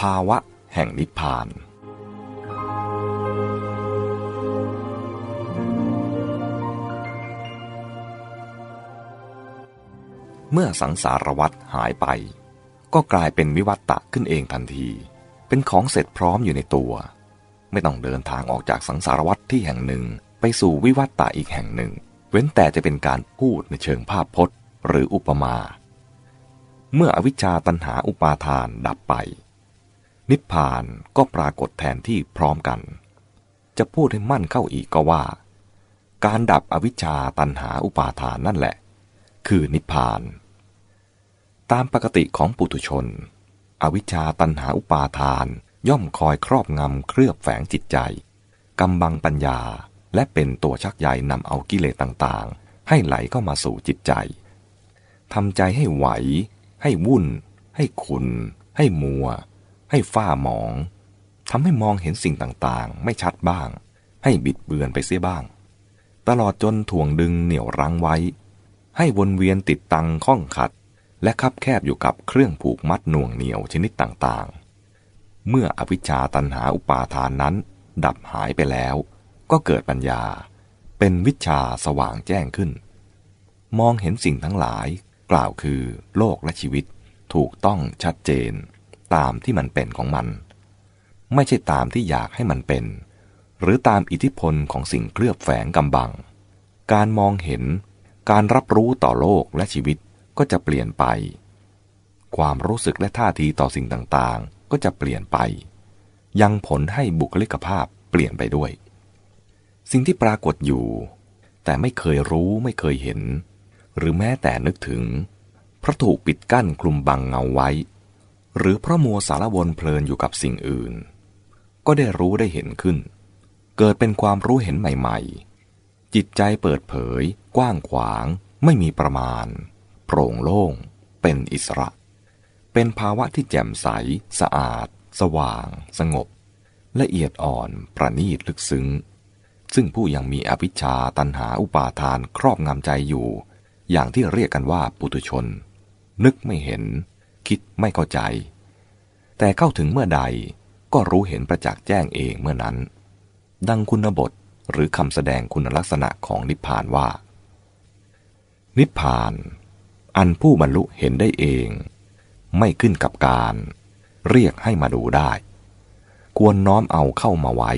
ภาวะแห่งนิพพาน เมื่อสังสารวัฏหายไป ก็กลายเป็นวิวัตตะขึ้นเองทันที เป็นของเสร็จพร้อมอยู่ในตัว ไม่ต้องเดินทางออกจากสังสารวัฏที่แห่งหนึ่งไปสู่วิวัตตะอีกแห่งหนึ่ง เว้นแต่จะเป็นการพูดในเชิงภาพพจน์ หรืออุปมา เมื่ออวิชชาตันหาอุปาทานดับไป นิพพานก็ปรากฏแทนที่พร้อมกัน จะพูดให้มั่นเข้าอีกก็ว่า การดับอวิชชาตันหาอุปาทานนั่นแหละ คือนิพพาน ตามปกติของปุถุชน อวิชชาตันหาอุปาทานย่อมคอยครอบงำเคลือบแฝงจิตใจกำบังปัญญาและเป็นตัวชักใยนำเอากิเลสต่างๆ ให้ไหลเข้ามาสู่จิตใจทำใจให้ไหว ให้วุ่น ให้ขุนให้มัว ให้ฝ้าหมองทำให้มองเห็นสิ่งต่างๆ ไม่ชัดบ้าง ให้บิดเบือนไปเสียบ้าง ตลอดจนถ่วงดึงเหนี่ยวรั้งไว้ ให้วนเวียนติดตังข้องขัด และคับแคบอยู่กับเครื่องผูกมัดหน่วงเหนียวชนิดต่างๆ เมื่ออวิชชาตันหาอุปาทานนั้น ดับหายไปแล้ว ก็เกิดปัญญา เป็นวิชาสว่างแจ้งขึ้น มองเห็นสิ่งทั้งหลาย กล่าวคือโลกและชีวิต ถูกต้องชัดเจน ตามที่มันเป็นของมัน ไม่ใช่ตามที่อยากให้มันเป็น หรือตามอิทธิพลของสิ่งเคลือบแฝงกำบัง การมองเห็น การรับรู้ต่อโลกและชีวิตก็จะเปลี่ยนไป ความรู้สึกและท่าทีต่อสิ่งต่างๆ ก็จะเปลี่ยนไป ยังผลให้บุคลิกภาพเปลี่ยนไปด้วย สิ่งที่ปรากฏอยู่ แต่ไม่เคยรู้ไม่เคยเห็น หรือแม้แต่นึกถึง เพราะถูกปิดกั้นคลุมบังเงาไว้ หรือเพราะมัวสารวนเพลินอยู่กับสิ่งอื่น ก็ได้รู้ได้เห็นขึ้น เกิดเป็นความรู้เห็นใหม่ๆ จิตใจเปิดเผย กว้างขวาง ไม่มีประมาณ โปร่งโล่ง เป็นอิสระ เป็นภาวะที่แจ่มใส สะอาด สว่าง สงบ ละเอียดอ่อนประณีตลึกซึ้ง ซึ่งผู้ยังมีอภิชาตันหาอุปาทานครอบงำใจอยู่ อย่างที่เรียกกันว่าปุตุชน นึกไม่เห็น คิดไม่เข้าใจ แต่เข้าถึงเมื่อใดก็รู้เห็นประจักษ์แจ้งเองเมื่อนั้น ดังคุณบทหรือคำแสดงคุณลักษณะของนิพพานว่า นิพพาน อันผู้บรรลุเห็นได้เอง ไม่ขึ้นกับการ เรียกให้มาดูได้ ควรน้อมเอาเข้ามาไว้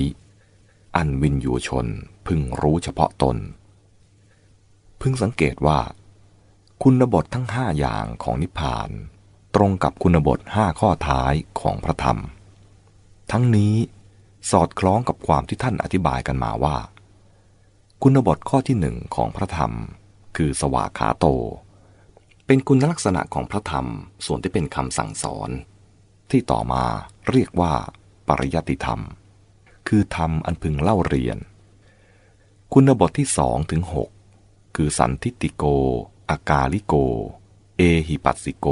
อันวินยูชนพึงรู้เฉพาะตน พึงสังเกตว่า คุณบททั้งห้าอย่างของนิพพาน ตรงกับคุณบทห้าข้อท้ายของพระธรรม ทั้งนี้สอดคล้องกับความที่ท่านอธิบายกันมาว่า คุณบทข้อที่หนึ่งของพระธรรม คือสวากขาโต เป็นคุณลักษณะของพระธรรมส่วนที่เป็นคำสั่งสอน ที่ต่อมาเรียกว่า ปริยัติธรรม คือธรรมอันพึงเล่าเรียน คุณบทที่สองถึงหกคือสันทิติโก อากาลิโก เอหิปัสสิโก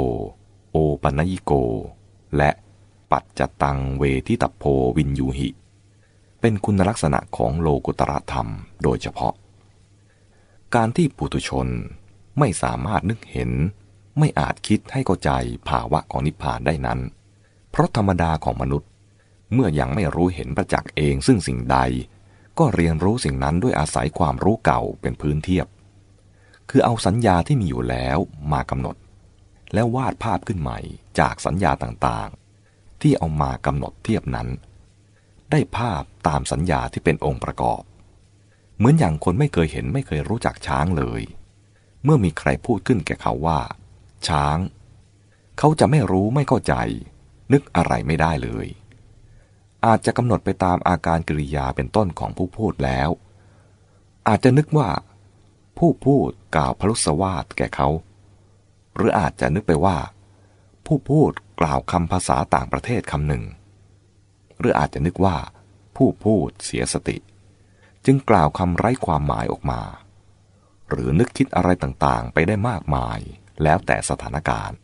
โอปัญญิโก และปัจจตังเวทิตโพวินยูหิ เป็นคุณลักษณะของโลกุตระธรรมโดยเฉพาะ การที่ปุถุชนไม่สามารถนึกเห็น ไม่อาจคิดให้เข้าใจภาวะของนิพพานได้นั้น เพราะธรรมดาของมนุษย์ เมื่อยังไม่รู้เห็นประจักษ์เองซึ่งสิ่งใด ก็เรียนรู้สิ่งนั้นด้วยอาศัยความรู้เก่าเป็นพื้นเทียบ คือเอาสัญญาที่มีอยู่แล้วมากำหนด แล้ววาดภาพขึ้นใหม่จากสัญญาต่างๆ ที่เอามากำหนดเทียบนั้น ได้ภาพตามสัญญาที่เป็นองค์ประกอบ เหมือนอย่างคนไม่เคยเห็นไม่เคยรู้จักช้างเลย เมื่อมีใครพูดขึ้นแก่เขาว่า ช้าง เขาจะไม่รู้ไม่เข้าใจ นึกอะไรไม่ได้เลย อาจจะกำหนดไปตามอาการกริยาเป็นต้นของผู้พูดแล้ว อาจจะนึกว่า ผู้พูดกล่าวพลุสวาสแก่เขา หรืออาจจะนึกไปว่า ผู้พูดกล่าวคำภาษาต่างประเทศคำหนึ่ง หรืออาจจะนึกว่า ผู้พูดเสียสติ จึงกล่าวคำไร้ความหมายออกมา หรือนึกคิดอะไรต่างๆ ไปได้มากมาย แล้วแต่สถานการณ์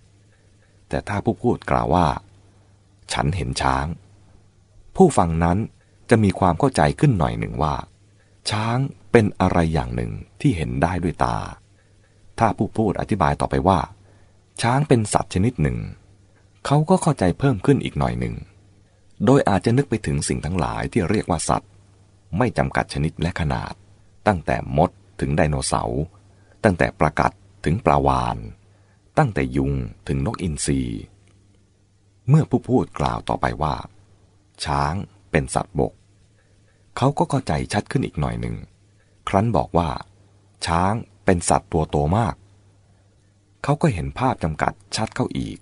แต่ถ้าผู้พูดกล่าวว่า ฉันเห็นช้าง ผู้ฟังนั้นจะมีความเข้าใจขึ้นหน่อยหนึ่งว่า ช้างเป็นอะไรอย่างหนึ่งที่เห็นได้ด้วยตา ถ้าผู้พูดอธิบายต่อไปว่า ช้างเป็นสัตว์ชนิดหนึ่ง เขาก็เข้าใจเพิ่มขึ้นอีกหน่อยหนึ่ง โดยอาจจะนึกไปถึงสิ่งทั้งหลายที่เรียกว่าสัตว์ ไม่จำกัดชนิดและขนาด ตั้งแต่มดถึงไดโนเสาร์ ตั้งแต่ปลากัดถึงปลาวาน ตั้งแต่ยุงถึงนกอินทรี เมื่อผู้พูดกล่าวต่อไปว่า ช้างเป็นสัตว์บก เขาก็เข้าใจชัดขึ้นอีกหน่อยหนึ่ง ครั้นบอกว่า ช้างเป็นสัตว์ตัวโตมาก เขาก็เห็นภาพจำกัดชัดเข้าอีก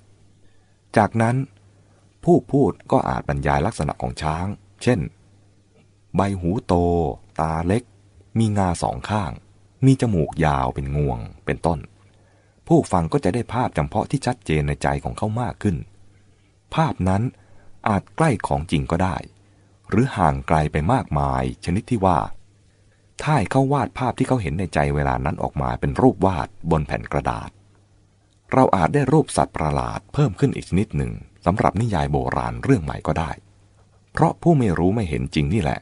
จากนั้น ผู้พูดก็อาจบรรยายลักษณะของช้าง เช่น ใบหูโต ตาเล็ก มีงาสองข้าง มีจมูกยาวเป็นงวง เป็นต้น ผู้ฟังก็จะได้ภาพจำเพาะที่ชัดเจนในใจของเขามากขึ้น ภาพนั้นอาจใกล้ของจริงก็ได้ หรือห่างไกลไปมากมาย ชนิดที่ว่าถ้าเขาวาดภาพที่เขาเห็นในใจเวลานั้นออกมาเป็นรูปวาดบนแผ่นกระดาษ เราอาจได้รูปสัตว์ประหลาดเพิ่มขึ้นอีกชนิดหนึ่งสำหรับนิยายโบราณเรื่องใหม่ก็ได้ เพราะผู้ไม่รู้ไม่เห็นจริงนี่แหละ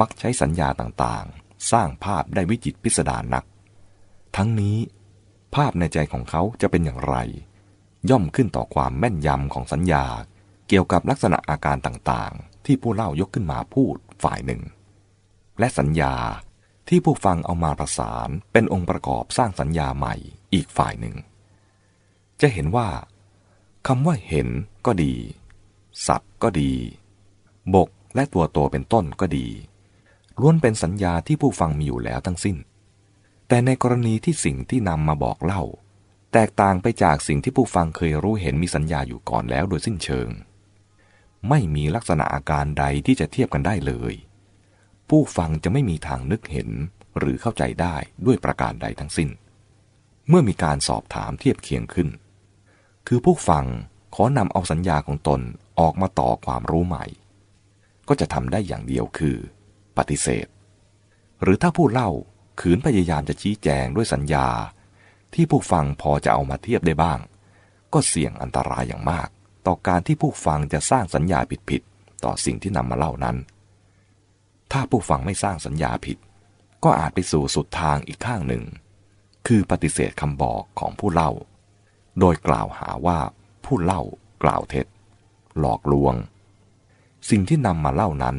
มักใช้สัญญาต่างๆ สร้างภาพได้วิจิตพิสดารนัก ทั้งนี้ ภาพในใจของเขาจะเป็นอย่างไร ย่อมขึ้นต่อความแม่นยำของสัญญา เกี่ยวกับลักษณะอาการต่างๆ ที่ผู้เล่ายกขึ้นมาพูดฝ่ายหนึ่ง และสัญญาที่ผู้ฟังเอามาประสานเป็นองค์ประกอบสร้างสัญญาใหม่อีกฝ่ายหนึ่ง จะเห็นว่าคำว่าเห็นก็ดี สัตว์ก็ดี บกและตัวโตเป็นต้นก็ดี ล้วนเป็นสัญญาที่ผู้ฟังมีอยู่แล้วทั้งสิ้น แต่ในกรณีที่สิ่งที่นำมาบอกเล่า แตกต่างไปจากสิ่งที่ผู้ฟังเคยรู้เห็นมีสัญญาอยู่ก่อนแล้วโดยสิ้นเชิง ไม่มีลักษณะอาการใดที่จะเทียบกันได้เลย ผู้ฟังจะไม่มีทางนึกเห็นหรือเข้าใจได้ด้วยประการใดทั้งสิ้น เมื่อมีการสอบถามเทียบเคียงขึ้น คือผู้ฟังขอนำเอาสัญญาของตนออกมาต่อความรู้ใหม่ ก็จะทำได้อย่างเดียวคือ ปฏิเสธ หรือถ้าผู้เล่าขืนพยายามจะชี้แจงด้วยสัญญา ที่ผู้ฟังพอจะเอามาเทียบได้บ้าง ก็เสี่ยงอันตรายอย่างมาก ต่อการที่ผู้ฟังจะสร้างสัญญาผิดๆต่อสิ่งที่นำมาเล่านั้น ถ้าผู้ฟังไม่สร้างสัญญาผิด ก็อาจไปสู่สุดทางอีกข้างหนึ่ง คือปฏิเสธคำบอกของผู้เล่า โดยกล่าวหาว่าผู้เล่ากล่าวเท็จ หลอกลวง สิ่งที่นำมาเล่านั้น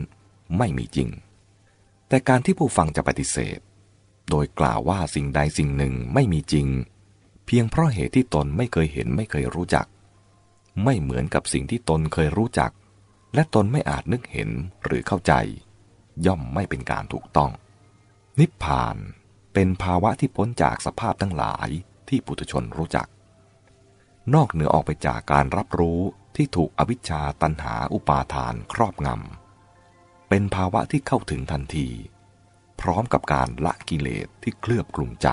ไม่มีจริง แต่การที่ผู้ฟังจะปฏิเสธ โดยกล่าวว่าสิ่งใดสิ่งหนึ่งไม่มีจริง เพียงเพราะเหตุที่ตนไม่เคยเห็นไม่เคยรู้จัก ไม่เหมือนกับสิ่งที่ตนเคยรู้จัก และตนไม่อาจนึกเห็นหรือเข้าใจ ย่อมไม่เป็นการถูกต้อง นิพพานเป็นภาวะที่พ้นจากสภาพทั้งหลายที่ปุถุชนรู้จัก นอกเหนือออกไปจากการรับรู้ที่ถูกอวิชชาตันหาอุปาทานครอบงำ เป็นภาวะที่เข้าถึงทันที พร้อมกับการละกิเลสที่เคลือบกลุ่มใจ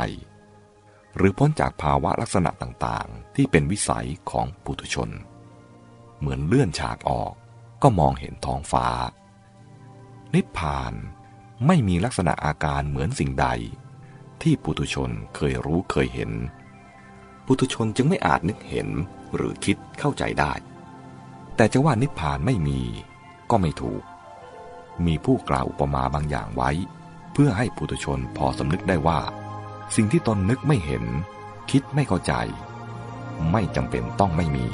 หรือพ้นจากภาวะลักษณะต่างๆ ที่เป็นวิสัยของปุถุชน เหมือนเลื่อนฉากออกก็มองเห็นท้องฟ้า นิพพานไม่มีลักษณะอาการเหมือนสิ่งใด ที่ปุถุชนเคยรู้เคยเห็น ปุถุชนจึงไม่อาจนึกเห็นหรือคิดเข้าใจได้ แต่จะว่านิพพานไม่มีก็ไม่ถูก มีผู้กล่าวอุปมาบางอย่างไว้ เพื่อให้ปุถุชนพอสำนึกได้ว่า สิ่งที่ตนนึกไม่เห็น คิดไม่เข้าใจ ไม่จำเป็นต้องไม่มี